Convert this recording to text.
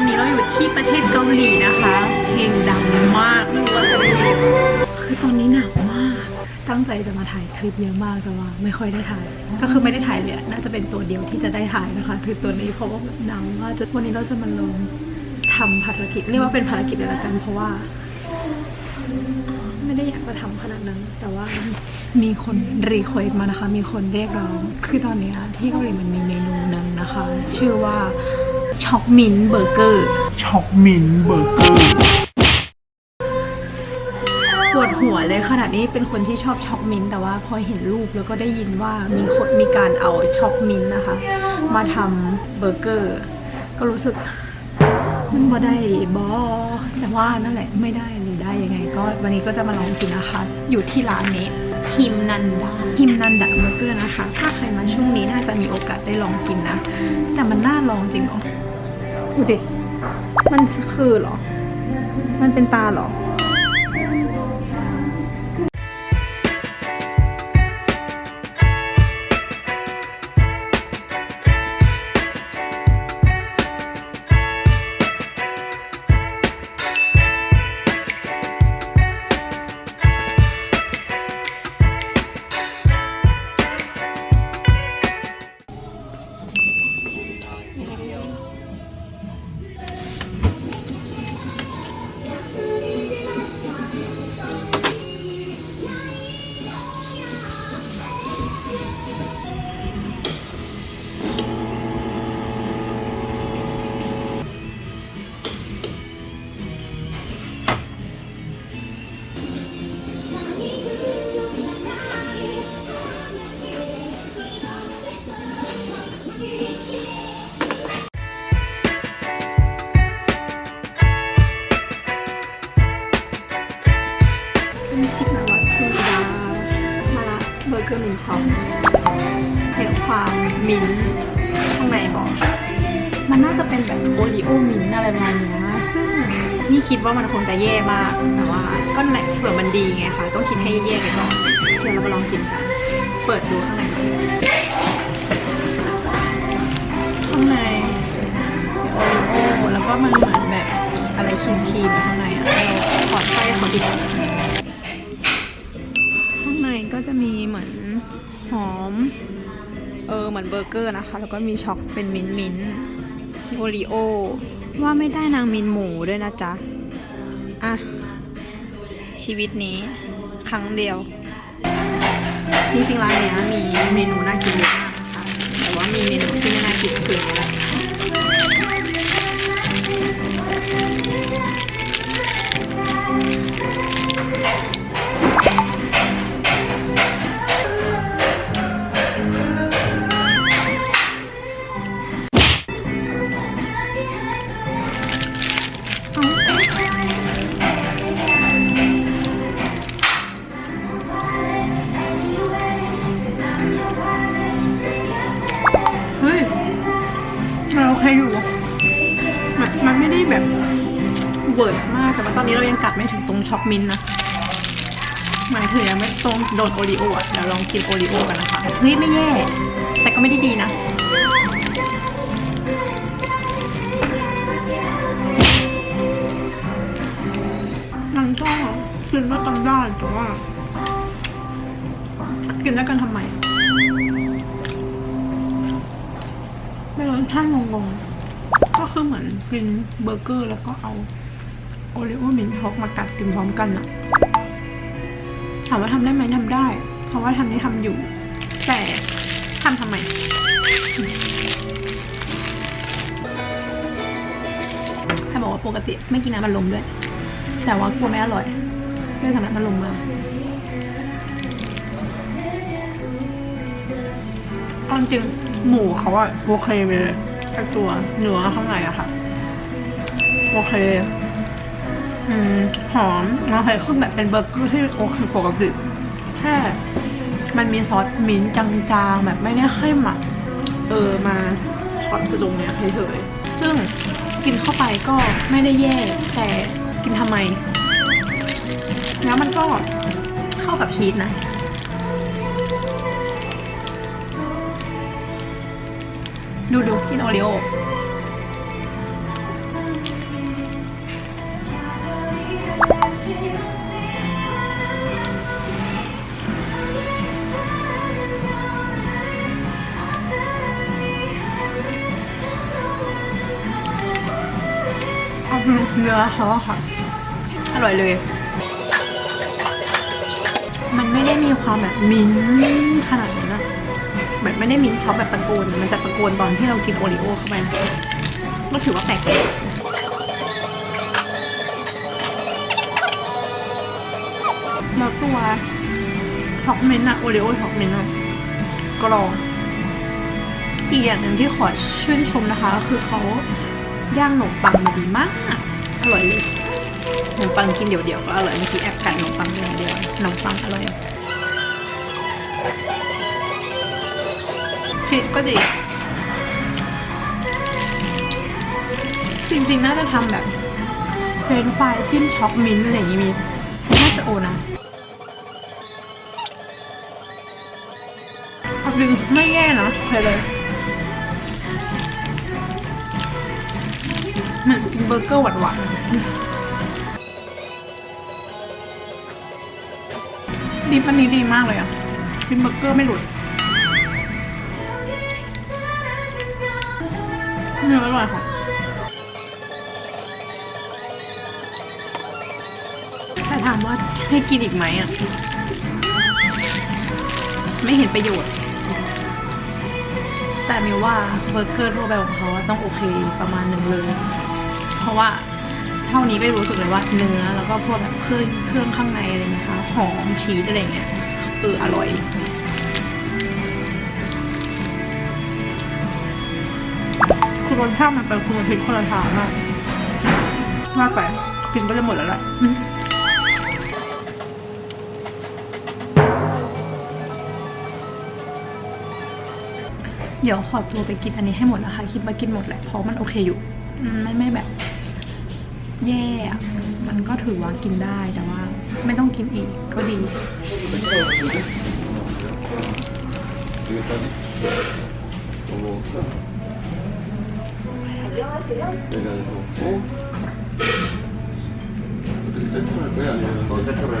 อนนี้เราอยู่ที่ประเทศเกาหลีนะคะ เพลงดังมากไม่รู้ว่าจะได้ยินคือตอนนี้หนาวมาก ตั้งใจจะมาถ่ายคลิปเยอะมากแต่ว่าไม่ค่อยได้ถ่าย ก็คือไม่ได้ถ่ายเลยน่าจะเป็นตัวเดียวที่จะได้ถ่ายนะคะ คือตัวนี้เพราะว่าหนาวมากจะวันนี้เราจะมาลงทำภารกิจเรียกว่าเป็นภารกิจเลยละกันเพราะว่า ไม่ได้อยากจะทำขนาดนั้น แต่ว่ามีคนรีเควสมานะคะ มีคนเรียกร้อง คือตอนนี้ที่เกาหลีมันมีเมนูหนึ่งนะคะ ชื่อว่า ช็อกมินเบอร์เกอร์ช็อกมินเบอร์เกอร์ปวดหัวเลยขนาดนี้เป็นคนที่ชอบช็อกมินท์แต่ว่าพอเห็นรูปแล้วก็ได้ยินว่ามีคนมีการเอาช็อกมินท์นะคะ มาทำเบอร์เกอร์ ก็รู้สึกมันบ่ได้บอแต่ว่านั่นแหละไม่ได้หรือได้ยังไง ก็วันนี้ก็จะมาลองกินนะคะ อยู่ที่ร้านนี้ ฮิมนันดาฮิมนันดาเบอร์เกอร์นะคะ ถ้าใครมาช่วงนี้น่าจะมีโอกาสได้ลองกินนะ แต่มันน่าลองจริงหรอดูดิ มันคือหรอ มันเป็นตาหรอ มิ้นท์ข้างในบอกมันน่าจะเป็นแบบโอริโอมิ้นท์อะไรประมาณเนี้ยซึ่งนี่คิดว่ามันคงจะแย่มากแต่ว่าก็ไหนเผื่อมันดีไงคะต้องคิดให้แย่ไปก่อนเดี๋ยวเรามาลองกินกันเปิดดูข้างในข้างในโอริโอแล้วก็มันเหมือนแบบอะไรครีมครีมๆข้างในอะเราขอดไส้ขาดิข้ เออเหมือนเบอร์เกอร์นะคะ แล้วก็มีช็อกเป็นมิ้นมิ้นโอรีโอ ว่าไม่ได้นางมินหมูด้วยนะจ๊ะ อะ ชีวิตนี้ครั้งเดียว จริงๆร้านเนี้ยมีเมนูน่ากินเยอะมากนะคะแต่ว่ามีเมนูที่ไม่น่ากินคือ เราโอเคอยู่มันมันไม่ได้แบบเวิร์ดมากแต่ว่าตอนนี้เรายังกัดไม่ถึงตรงช็อกมินนะหมายถึงยังไม่ตรงโดนโอรีโออะเดี๋ยวลองกินโอรีโอกันนะคะเฮ้ยไม่แย่ แต่ก็ไม่ได้ดีนะมันก็กินด้วยกันได้แต่ว่ากินด้วยกันทำไม ไม่รู้ท่างงๆ ก็คือเหมือนกินเบอร์เกอร์แล้วก็เอาโอริโอมินท็อกมากัดกินพร้อมกันอะถามว่าทำได้ไหมทำได้ เพราะว่าทำได้ทำอยู่ แต่ทำทำไมให้บอกว่าปกติไม่กินน้ำมันลมด้วย แต่ว่ากลัวไม่อร่อยด้วยฐานะมันลมมาาจริงหมูเขาอะโอเคไปเลยแต่ตัวเนื้อข้างในอะค่ะ โอเค อืม หอมโอเคคือแบบเป็นเบอร์เกอร์ที่โอเคปกติแค่มันมีซอสมิ้นจางๆ แบบไม่ได้เข้มอะเออมาช็อตตรงเนี้ยเฉยๆซึ่งกินเข้าไปก็ไม่ได้แย่แต่กินทำไม แล้วมันก็เข้ากับชีสนะ ดูดูกินโอรีโอเนื้อเขาอร่อยเลย มันไม่ได้มีความแบบมิ้นขนาดนั้นนะ แบบไม่ได้มินช็อปแบบตะโกนมันจะตะโกนตอนที่เรากินโอริโอเข้าไปนะก็ถือว่าแปลกเลยแล้วตัวช็อกเมนต์อะโอริโอช็อกเมนต์อะกรองอีกอย่างหนึ่งที่ขอชื่นชมนะคะ คือเขาย่างขนมปังมาดีมาก อร่อยเลยขนมปังกินเดี่ยวๆก็อร่อยเมื่อกี้แอบกัดขนมปังเดียวๆขนมปังอร่อย ชีสก็ดี จริงๆ น่าจะทำแบบเฟรนฟรายจิ้มช็อกมิ้นท์อะไรอย่างงี้มีน่าจะโอนะเอาจริงไม่แย่นะใช่เลยเหมือนกินเบอร์เกอร์หวานๆดิปอันนี้ดีมากเลยอะดิปเบอร์เกอร์ไม่หลุด เนื้ออร่อยค่ะแต่ถามว่าให้กินอีกไหมอะ ไม่เห็นประโยชน์ แต่มิวว่าเบอร์เกอร์ทั่วไปของเขาต้องโอเคประมาณหนึ่งเลย เพราะว่าเท่านี้ก็รู้สึกเลยว่าเนื้อแล้วก็พวกแบบเครื่องเครื่องข้างในอะไรนะคะหอมชีสอะไรเงี้ยเอออร่อย รสชาติมันเป็นคุณพิษคนละทางมากมากไปกินก็จะหมดแล้วแหละเดี๋ยวขอตัวไปกินอันนี้ให้หมดนะคะ คิดว่ากินหมดแหละเพราะมันโอเคอยู่ไม่ไม่แบบ แย่มันก็ถือว่ากินได้แต่ว่า ไม่ต้องกินอีกก็ดี 안녕하세요. 여기 안에서 먹고 어떻게 세팅할 거야? 아니면 더 세팅할 거야?